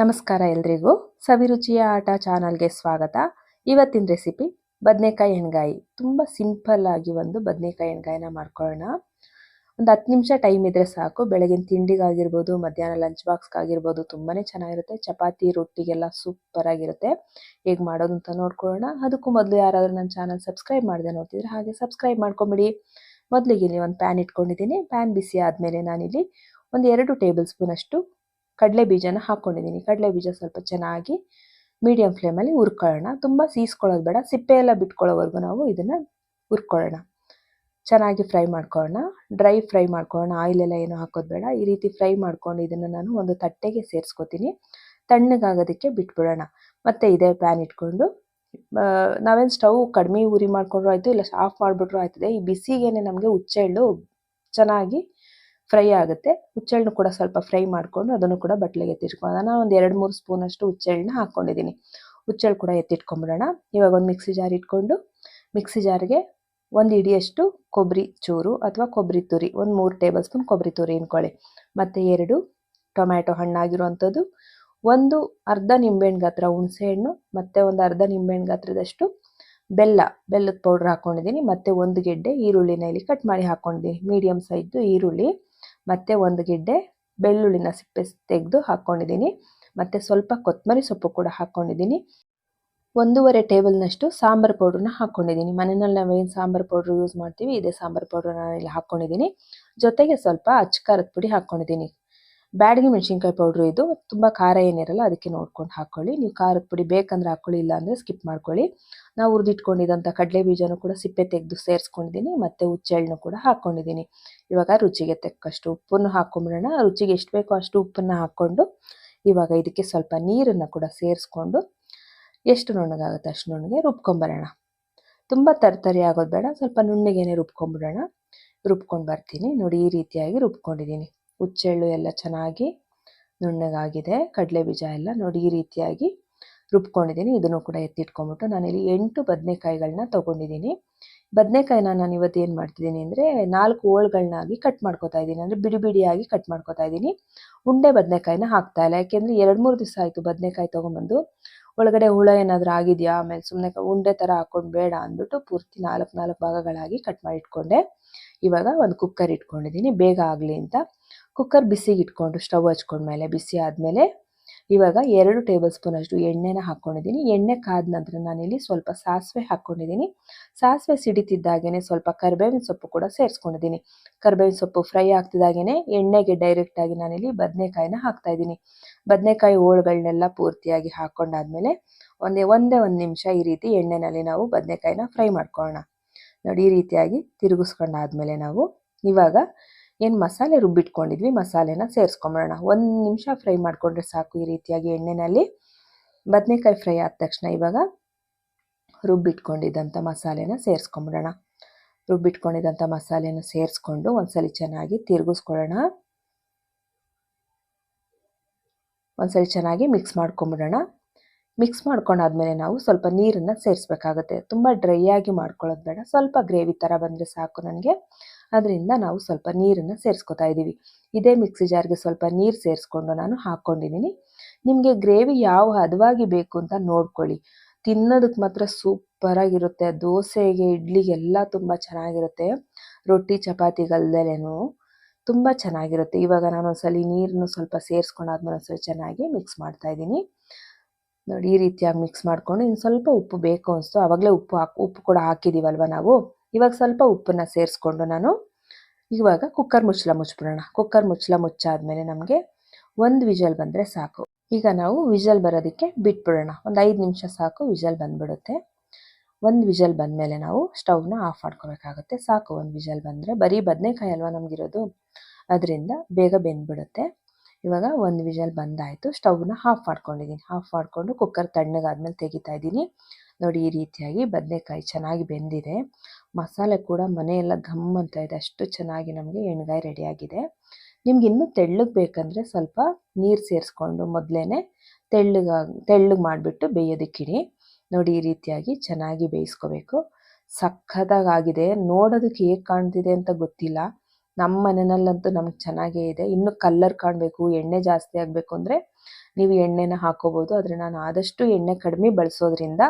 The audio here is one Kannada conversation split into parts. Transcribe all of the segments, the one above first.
ನಮಸ್ಕಾರ ಎಲ್ರಿಗೂ. ಸವಿರುಚಿಯ ಆಟ ಚಾನಲ್ಗೆ ಸ್ವಾಗತ. ಇವತ್ತಿನ ರೆಸಿಪಿ ಬದನೆಕಾಯಿ ಎಣ್ಗಾಯಿ. ತುಂಬ ಆಗಿ ಒಂದು ಬದನೆಕಾಯಿ ಎಣ್ಗಾಯಿನ ಮಾಡ್ಕೊಳ್ಳೋಣ. ಒಂದು ಹತ್ತು ನಿಮಿಷ ಟೈಮ್ ಇದ್ರೆ ಸಾಕು. ಬೆಳಗಿನ ತಿಂಡಿಗಾಗಿರ್ಬೋದು, ಮಧ್ಯಾಹ್ನ ಲಂಚ್ ಬಾಕ್ಸ್ಗಾಗಿರ್ಬೋದು ತುಂಬಾ ಚೆನ್ನಾಗಿರುತ್ತೆ. ಚಪಾತಿ, ರೊಟ್ಟಿಗೆಲ್ಲ ಸೂಪರ್ ಆಗಿರುತ್ತೆ. ಹೇಗೆ ಮಾಡೋದು ಅಂತ ನೋಡ್ಕೊಳ್ಳೋಣ. ಅದಕ್ಕೂ ಮೊದಲು ಯಾರಾದರೂ ನನ್ನ ಚಾನಲ್ ಸಬ್ಸ್ಕ್ರೈಬ್ ಮಾಡಿದೆ ನೋಡ್ತಿದ್ರೆ ಹಾಗೆ ಸಬ್ಸ್ಕ್ರೈಬ್ ಮಾಡ್ಕೊಂಬಿಡಿ. ಮೊದಲಿಗೆ ಇಲ್ಲಿ ಒಂದು ಪ್ಯಾನ್ ಇಟ್ಕೊಂಡಿದ್ದೀನಿ. ಪ್ಯಾನ್ ಬಿಸಿ ಆದಮೇಲೆ ನಾನಿಲ್ಲಿ ಒಂದು ಎರಡು ಟೇಬಲ್ ಸ್ಪೂನ್ ಅಷ್ಟು ಕಡಲೆ ಬೀಜನ ಹಾಕ್ಕೊಂಡಿದ್ದೀನಿ ಕಡಲೆ ಬೀಜ ಸ್ವಲ್ಪ ಚೆನ್ನಾಗಿ ಮೀಡಿಯಂ ಫ್ಲೇಮಲ್ಲಿ ಹುರ್ಕೊಳ್ಳೋಣ. ತುಂಬ ಸೀಸ್ಕೊಳ್ಳೋದು ಬೇಡ. ಸಿಪ್ಪೆ ಎಲ್ಲ ಬಿಟ್ಕೊಳ್ಳೋವರೆಗೂ ನಾವು ಇದನ್ನು ಹುರ್ಕೊಳ್ಳೋಣ. ಚೆನ್ನಾಗಿ ಫ್ರೈ ಮಾಡ್ಕೊಳ್ಳೋಣ. ಡ್ರೈ ಫ್ರೈ ಮಾಡ್ಕೊಳ್ಳೋಣ. ಎಲ್ಲ ಏನು ಹಾಕೋದು ಬೇಡ. ಈ ರೀತಿ ಫ್ರೈ ಮಾಡ್ಕೊಂಡು ಇದನ್ನು ನಾನು ಒಂದು ತಟ್ಟೆಗೆ ಸೇರಿಸ್ಕೊತೀನಿ. ತಣ್ಣಗಾಗೋದಕ್ಕೆ ಬಿಟ್ಬಿಡೋಣ. ಮತ್ತು ಇದೇ ಪ್ಯಾನ್ ಇಟ್ಕೊಂಡು ನಾವೇನು ಸ್ಟವ್ ಕಡಿಮೆ ಉರಿ ಮಾಡಿಕೊಂಡ್ರೂ ಆಯಿತು, ಇಲ್ಲ ಆಫ್ ಮಾಡಿಬಿಟ್ರೂ ಆಯ್ತದೆ. ಈ ಬಿಸಿಗೇನೆ ನಮಗೆ ಹುಚ್ಚೆಳ್ಳು ಚೆನ್ನಾಗಿ ಫ್ರೈ ಆಗುತ್ತೆ. ಹುಚ್ಚೆಳ್ಳು ಕೂಡ ಸ್ವಲ್ಪ ಫ್ರೈ ಮಾಡಿಕೊಂಡು ಅದನ್ನು ಕೂಡ ಬಟ್ಲಿಗೆ ಎತ್ತಿಟ್ಕೊಳ್ಳೋಣ. ನಾನು ಒಂದು ಎರಡು ಮೂರು ಸ್ಪೂನ್ ಅಷ್ಟು ಹುಚ್ಚೆಳ್ಳನ್ನ ಹಾಕ್ಕೊಂಡಿದ್ದೀನಿ ಹುಚ್ಚೆಳ್ಳು ಕೂಡ ಎತ್ತಿಟ್ಕೊಂಡ್ಬಿಡೋಣ ಇವಾಗ ಒಂದು ಮಿಕ್ಸಿ ಜಾರ್ ಇಟ್ಕೊಂಡು ಮಿಕ್ಸಿ ಜಾರ್ಗೆ ಒಂದು ಇಡಿಯಷ್ಟು ಕೊಬ್ಬರಿ ಚೂರು ಅಥವಾ ಕೊಬ್ಬರಿ ತುರಿ, ಒಂದು ಮೂರು ಟೇಬಲ್ ಸ್ಪೂನ್ ಕೊಬ್ಬರಿ ತುರಿ ಇನ್ಕೊಳ್ಳಿ. ಮತ್ತು ಎರಡು ಟೊಮ್ಯಾಟೊ ಹಣ್ಣಾಗಿರುವಂಥದ್ದು ಒಂದು ಅರ್ಧ ನಿಂಬೆಹಣ್ಣು ಗಾತ್ರ ಹುಣಸೆಹಣ್ಣು ಮತ್ತು ಒಂದು ಅರ್ಧ ನಿಂಬೆಹಣ್ಣು ಗಾತ್ರದಷ್ಟು ಬೆಲ್ಲ, ಬೆಲ್ಲದ ಪೌಡ್ರ್ ಹಾಕ್ಕೊಂಡಿದ್ದೀನಿ ಮತ್ತು ಒಂದು ಗೆಡ್ಡೆ ಈರುಳ್ಳಿನ ಇಲ್ಲಿ ಕಟ್ ಮಾಡಿ ಹಾಕ್ಕೊಂಡಿದ್ದೀನಿ ಮೀಡಿಯಮ್ ಸೈಜ್ದು ಈರುಳ್ಳಿ. ಮತ್ತು ಒಂದು ಗಿಡ್ಡೆ ಬೆಳ್ಳುಳ್ಳಿನ ಸಿಪ್ಪೆ ತೆಗೆದು ಹಾಕ್ಕೊಂಡಿದ್ದೀನಿ ಮತ್ತು ಸ್ವಲ್ಪ ಕೊತ್ತಂಬರಿ ಸೊಪ್ಪು ಕೂಡ ಹಾಕ್ಕೊಂಡಿದ್ದೀನಿ ಒಂದೂವರೆ ಟೇಬಲ್ನಷ್ಟು ಸಾಂಬಾರು ಪೌಡ್ರನ್ನ ಹಾಕ್ಕೊಂಡಿದ್ದೀನಿ ಮನೆಯಲ್ಲಿ ನಾವೇನು ಸಾಂಬಾರು ಪೌಡ್ರ್ ಯೂಸ್ ಮಾಡ್ತೀವಿ, ಇದೇ ಸಾಂಬಾರು ಪೌಡ್ರನ್ನ ಇಲ್ಲಿ ಹಾಕ್ಕೊಂಡಿದ್ದೀನಿ ಜೊತೆಗೆ ಸ್ವಲ್ಪ ಅಚ್ಕಾರದ ಪುಡಿ ಹಾಕ್ಕೊಂಡಿದ್ದೀನಿ ಬ್ಯಾಡಗಿ ಮೆಣಸಿನ್ಕಾಯಿ ಪೌಡ್ರು ಇದು, ತುಂಬ ಖಾರ ಏನಿರಲ್ಲ ಅದಕ್ಕೆ ನೋಡ್ಕೊಂಡು ಹಾಕ್ಕೊಳ್ಳಿ ನೀವು ಖಾರದ ಪುಡಿ ಬೇಕಂದ್ರೆ ಹಾಕ್ಕೊಳ್ಳಿ ಇಲ್ಲ ಅಂದರೆ ಸ್ಕಿಪ್ ಮಾಡ್ಕೊಳ್ಳಿ. ನಾವು ಹುರಿದಿಟ್ಕೊಂಡಿದ್ದಂಥ ಕಡಲೆ ಬೀಜನೂ ಕೂಡ ಸಿಪ್ಪೆ ತೆಗೆದು ಸೇರಿಸ್ಕೊಂಡಿದ್ದೀನಿ ಮತ್ತು ಹುಚ್ಚೆಳ್ಳನ್ನು ಕೂಡ ಹಾಕ್ಕೊಂಡಿದ್ದೀನಿ ಇವಾಗ ರುಚಿಗೆ ತಕ್ಕಷ್ಟು ಉಪ್ಪನ್ನು ಹಾಕ್ಕೊಂಬಿಡೋಣ ರುಚಿಗೆ ಎಷ್ಟು ಬೇಕೋ ಅಷ್ಟು ಉಪ್ಪನ್ನು ಹಾಕ್ಕೊಂಡು, ಇವಾಗ ಇದಕ್ಕೆ ಸ್ವಲ್ಪ ನೀರನ್ನು ಕೂಡ ಸೇರಿಸ್ಕೊಂಡು, ಎಷ್ಟು ನುಣ್ಣಗಾಗುತ್ತೆ ಅಷ್ಟು ನುಣ್ಣಗೆ ರುಬ್ಕೊಂಬರೋಣ. ತುಂಬ ತರತರಿ ಆಗೋದು ಬೇಡ, ಸ್ವಲ್ಪ ನುಣ್ಣಗೇನೆ ರುಬ್ಕೊಂಬಿಡೋಣ. ರುಬ್ಕೊಂಡು ಬರ್ತೀನಿ. ನೋಡಿ, ಈ ರೀತಿಯಾಗಿ ರುಬ್ಕೊಂಡಿದ್ದೀನಿ ಹುಚ್ಚೆಳ್ಳು ಎಲ್ಲ ಚೆನ್ನಾಗಿ ನುಣ್ಣಗಾಗಿದೆ. ಕಡಲೆ ಬೀಜ ಎಲ್ಲ ನೋಡಿ ಈ ರೀತಿಯಾಗಿ ರುಬ್ಕೊಂಡಿದ್ದೀನಿ. ಇದನ್ನು ಕೂಡ ಎತ್ತಿಟ್ಕೊಂಡ್ಬಿಟ್ಟು ನಾನಿಲ್ಲಿ ಎಂಟು ಬದನೆಕಾಯಿಗಳನ್ನ ತೊಗೊಂಡಿದ್ದೀನಿ. ಬದನೆಕಾಯಿನ ನಾನು ಇವತ್ತು ಏನು ಮಾಡ್ತಿದ್ದೀನಿ ಅಂದರೆ ನಾಲ್ಕು ಹೋಳ್ಗಳನ್ನಾಗಿ ಕಟ್ ಮಾಡ್ಕೊತಾ ಇದ್ದೀನಿ. ಅಂದರೆ ಬಿಡಿ ಬಿಡಿಯಾಗಿ ಕಟ್ ಮಾಡ್ಕೊತಾ ಇದ್ದೀನಿ. ಉಂಡೆ ಬದನೆಕಾಯಿನ ಹಾಕ್ತಾ ಇಲ್ಲ. ಯಾಕೆಂದರೆ ಎರಡು ಮೂರು ದಿವಸ ಆಯಿತು ಬದನೆಕಾಯಿ ತೊಗೊಂಬಂದು ಒಳಗಡೆ ಹುಳ ಏನಾದರೂ ಆಗಿದೆಯಾ? ಆಮೇಲೆ ಸುಮ್ಮನೆ ಉಂಡೆ ಥರ ಹಾಕೊಂಡು ಬೇಡ ಅಂದ್ಬಿಟ್ಟು ಪೂರ್ತಿ ನಾಲ್ಕು ನಾಲ್ಕು ಭಾಗಗಳಾಗಿ ಕಟ್ ಮಾಡಿ ಇಟ್ಕೊಂಡೆ ಇವಾಗ ಒಂದು ಕುಕ್ಕರ್ ಇಟ್ಕೊಂಡಿದ್ದೀನಿ. ಬೇಗ ಆಗಲಿ ಅಂತ. ಕುಕ್ಕರ್ ಬಿಸಿಗೆ ಇಟ್ಕೊಂಡು ಸ್ಟವ್ ಹಚ್ಕೊಂಡ್ಮೇಲೆ ಬಿಸಿ ಆದಮೇಲೆ ಇವಾಗ ಎರಡು ಟೇಬಲ್ ಸ್ಪೂನ್ ಅಷ್ಟು ಎಣ್ಣೆನ ಹಾಕ್ಕೊಂಡಿದ್ದೀನಿ ಎಣ್ಣೆ ಕಾದ ನಂತರ ನಾನಿಲ್ಲಿ ಸ್ವಲ್ಪ ಸಾಸಿವೆ ಹಾಕ್ಕೊಂಡಿದ್ದೀನಿ ಸಾಸಿವೆ ಸಿಡಿತಿದ್ದಾಗೇ ಸ್ವಲ್ಪ ಕರ್ಬೇವಿನ ಸೊಪ್ಪು ಕೂಡ ಸೇರಿಸ್ಕೊಂಡಿದ್ದೀನಿ. ಕರ್ಬೇವಿನ ಸೊಪ್ಪು ಫ್ರೈ ಆಗ್ತಿದ್ದಾಗೇ ಎಣ್ಣೆಗೆ ಡೈರೆಕ್ಟಾಗಿ ನಾನಿಲ್ಲಿ ಬದನೆಕಾಯಿನ ಹಾಕ್ತಾ ಇದ್ದೀನಿ ಬದನೆಕಾಯಿ ಹೋಳುಗಳನ್ನೆಲ್ಲ ಪೂರ್ತಿಯಾಗಿ ಹಾಕ್ಕೊಂಡಾದ್ಮೇಲೆ ಒಂದೇ ಒಂದೇ ಒಂದು ನಿಮಿಷ ಈ ರೀತಿ ಎಣ್ಣೆನಲ್ಲಿ ನಾವು ಬದನೆಕಾಯಿನ ಫ್ರೈ ಮಾಡ್ಕೊಳ್ಳೋಣ. ನೋಡಿ, ಈ ರೀತಿಯಾಗಿ ತಿರುಗಿಸ್ಕೊಂಡಾದ್ಮೇಲೆ ನಾವು ಇವಾಗ ಏನು ಮಸಾಲೆ ರುಬ್ಬಿಟ್ಕೊಂಡಿದ್ವಿ, ಮಸಾಲೆನ ಸೇರಿಸ್ಕೊಂಬಿಡೋಣ ಒಂದು ನಿಮಿಷ ಫ್ರೈ ಮಾಡಿಕೊಂಡ್ರೆ ಸಾಕು ಈ ರೀತಿಯಾಗಿ ಎಣ್ಣೆಯಲ್ಲಿ ಬದನೆಕಾಯಿ ಫ್ರೈ ಆದ ತಕ್ಷಣ ಇವಾಗ ರುಬ್ಬಿಟ್ಕೊಂಡಿದ್ದಂಥ ಮಸಾಲೆನ ಸೇರಿಸ್ಕೊಂಬಿಡೋಣ ರುಬ್ಬಿಟ್ಕೊಂಡಿದ್ದಂಥ ಮಸಾಲೆನ ಸೇರಿಸ್ಕೊಂಡು ಒಂದ್ಸಲಿ ಚೆನ್ನಾಗಿ ತಿರುಗಿಸ್ಕೊಳ್ಳೋಣ. ಒಂದ್ಸಲಿ ಚೆನ್ನಾಗಿ ಮಿಕ್ಸ್ ಮಾಡ್ಕೊಂಬಿಡೋಣ ಮಿಕ್ಸ್ ಮಾಡ್ಕೊಂಡಾದ್ಮೇಲೆ ನಾವು ಸ್ವಲ್ಪ ನೀರನ್ನು ಸೇರಿಸ್ಬೇಕಾಗುತ್ತೆ. ತುಂಬ ಡ್ರೈ ಆಗಿ ಮಾಡ್ಕೊಳ್ಳೋದು ಬೇಡ. ಸ್ವಲ್ಪ ಗ್ರೇವಿ ಥರ ಬಂದರೆ ಸಾಕು ನನಗೆ. ಅದರಿಂದ ನಾವು ಸ್ವಲ್ಪ ನೀರನ್ನು ಸೇರಿಸ್ಕೊತಾ ಇದ್ದೀವಿ ಇದೇ ಮಿಕ್ಸಿ ಜಾರ್ಗೆ ಸ್ವಲ್ಪ ನೀರು ಸೇರಿಸ್ಕೊಂಡು ನಾನು ಹಾಕ್ಕೊಂಡಿದ್ದೀನಿ ನಿಮಗೆ ಗ್ರೇವಿ ಯಾವ ಹದವಾಗಿ ಬೇಕು ಅಂತ ನೋಡ್ಕೊಳ್ಳಿ. ತಿನ್ನೋದಕ್ಕೆ ಮಾತ್ರ ಸೂಪರಾಗಿರುತ್ತೆ. ದೋಸೆಗೆ, ಇಡ್ಲಿಗೆಲ್ಲ ತುಂಬ ಚೆನ್ನಾಗಿರುತ್ತೆ. ರೊಟ್ಟಿ ಚಪಾತಿಗಲ್ದಲೇನು ತುಂಬ ಚೆನ್ನಾಗಿರುತ್ತೆ. ಇವಾಗ ನಾನು ಒಂದ್ಸಲ ನೀರನ್ನು ಸ್ವಲ್ಪ ಸೇರಿಸ್ಕೊಂಡಾದ್ಮೇಲೆ ಒಂದ್ಸಲ ಚೆನ್ನಾಗಿ ಮಿಕ್ಸ್ ಮಾಡ್ತಾ ಇದ್ದೀನಿ ನೋಡಿ ಈ ರೀತಿಯಾಗಿ ಮಿಕ್ಸ್ ಮಾಡ್ಕೊಂಡು ಇನ್ನು ಸ್ವಲ್ಪ ಉಪ್ಪು ಬೇಕು ಅನಿಸ್ತು. ಆವಾಗಲೇ ಉಪ್ಪು ಹಾಕಿ, ಉಪ್ಪು ಕೂಡ ಹಾಕಿದ್ದೀವಲ್ವ ನಾವು? ಇವಾಗ ಸ್ವಲ್ಪ ಉಪ್ಪನ್ನು ಸೇರಿಸ್ಕೊಂಡು ನಾನು ಇವಾಗ ಕುಕ್ಕರ್ ಮುಚ್ಚಳ ಮುಚ್ಬಿಡೋಣ. ಕುಕ್ಕರ್ ಮುಚ್ಚಳ ಮುಚ್ಚಾದ್ಮೇಲೆ ನಮಗೆ ಒಂದು ವಿಜಲ್ ಬಂದರೆ ಸಾಕು. ಈಗ ನಾವು ವಿಜಲ್ ಬರೋದಕ್ಕೆ ಬಿಟ್ಬಿಡೋಣ. ಒಂದು ಐದು ನಿಮಿಷ ಸಾಕು, ವಿಜಲ್ ಬಂದ್ಬಿಡುತ್ತೆ. ಒಂದು ವಿಜಲ್ ಬಂದಮೇಲೆ ನಾವು ಸ್ಟವ್ನ ಆಫ್ ಮಾಡ್ಕೋಬೇಕಾಗುತ್ತೆ. ಸಾಕು, ಒಂದು ವಿಜಲ್ ಬಂದರೆ. ಬರೀ ಬದನೆಕಾಯಿ ಅಲ್ವಾ ನಮಗಿರೋದು? ಅದರಿಂದ ಬೇಗ ಬೆಂದ್ಬಿಡುತ್ತೆ. ಇವಾಗ ಒಂದು ವಿಜಲ್ ಬಂದಾಯಿತು. ಸ್ಟವ್ನ ಆಫ್ ಮಾಡ್ಕೊಂಡಿದ್ದೀನಿ ಆಫ್ ಮಾಡಿಕೊಂಡು ಕುಕ್ಕರ್ ತಣ್ಣಗಾದ್ಮೇಲೆ ತೆಗಿತಾ ಇದ್ದೀನಿ. ನೋಡಿ ಈ ರೀತಿಯಾಗಿ ಬದನೆಕಾಯಿ ಚೆನ್ನಾಗಿ ಬೆಂದಿದೆ. ಮಸಾಲೆ ಕೂಡ ಮನೆಯೆಲ್ಲ ಘಮ್ ಅಂತ ಇದೆ. ಅಷ್ಟು ಚೆನ್ನಾಗಿ ನಮಗೆ ಎಣ್ಗಾಯಿ ರೆಡಿಯಾಗಿದೆ ನಿಮ್ಗೆ ಇನ್ನೂ ತೆಳ್ಳಗೆ ಬೇಕಂದರೆ ಸ್ವಲ್ಪ ನೀರು ಸೇರಿಸ್ಕೊಂಡು ಮೊದಲೇ ತೆಳ್ಳಗೆ ತೆಳ್ಳಗೆ ಮಾಡಿಬಿಟ್ಟು ಬೇಯೋದಕ್ಕಿಡಿ. ನೋಡಿ ಈ ರೀತಿಯಾಗಿ ಚೆನ್ನಾಗಿ ಬೇಯಿಸ್ಕೋಬೇಕು. ಸಖತ್ತಾಗಿದೆ ನೋಡೋದಕ್ಕೆ ಹೇಗೆ ಕಾಣ್ತಿದೆ ಅಂತ ಗೊತ್ತಿಲ್ಲ. ನಮ್ಮ ಮನೆಯಲ್ಲಂತೂ ನಮ್ಗೆ ಚೆನ್ನಾಗೇ ಇದೆ. ಇನ್ನು ಕಲ್ಲರ್ ಕಾಣಬೇಕು, ಎಣ್ಣೆ ಜಾಸ್ತಿ ಆಗಬೇಕು ಅಂದರೆ ನೀವು ಎಣ್ಣೆನ ಹಾಕೋಬೋದು. ಆದರೆ ನಾನು ಆದಷ್ಟು ಎಣ್ಣೆ ಕಡಿಮೆ ಬಳಸೋದ್ರಿಂದ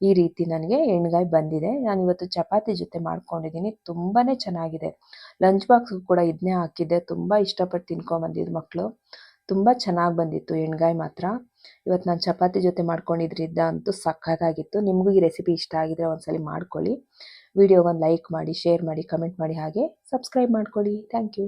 ಈ ರೀತಿ ನನಗೆ ಎಣ್ಗಾಯಿ ಬಂದಿದೆ. ನಾನು ಇವತ್ತು ಚಪಾತಿ ಜೊತೆ ಮಾಡ್ಕೊಂಡಿದ್ದೀನಿ. ತುಂಬಾ ಚೆನ್ನಾಗಿದೆ. ಲಂಚ್ ಬಾಕ್ಸ್ಗೂ ಕೂಡ ಇದನ್ನೇ ಹಾಕಿದ್ದೆ. ತುಂಬ ಇಷ್ಟಪಟ್ಟು ತಿನ್ಕೊಂಬಂದಿದ್ದು ಮಕ್ಕಳು ತುಂಬ ಚೆನ್ನಾಗಿ ಬಂದಿತ್ತು ಎಣ್ಗಾಯಿ ಮಾತ್ರ. ಇವತ್ತು ನಾನು ಚಪಾತಿ ಜೊತೆ ಮಾಡ್ಕೊಂಡಿದ್ರಿಂದ ಅಂತೂ ಸಖತ್ತಾಗಿತ್ತು. ನಿಮಗೂ ಈ ರೆಸಿಪಿ ಇಷ್ಟ ಆಗಿದ್ರೆ ಒಂದ್ಸಲಿ ಮಾಡ್ಕೊಳ್ಳಿ. ವಿಡಿಯೋಗೊಂದು ಲೈಕ್ ಮಾಡಿ ಶೇರ್ ಮಾಡಿ ಕಮೆಂಟ್ ಮಾಡಿ ಹಾಗೆ ಸಬ್ಸ್ಕ್ರೈಬ್ ಮಾಡ್ಕೊಳ್ಳಿ. Thank you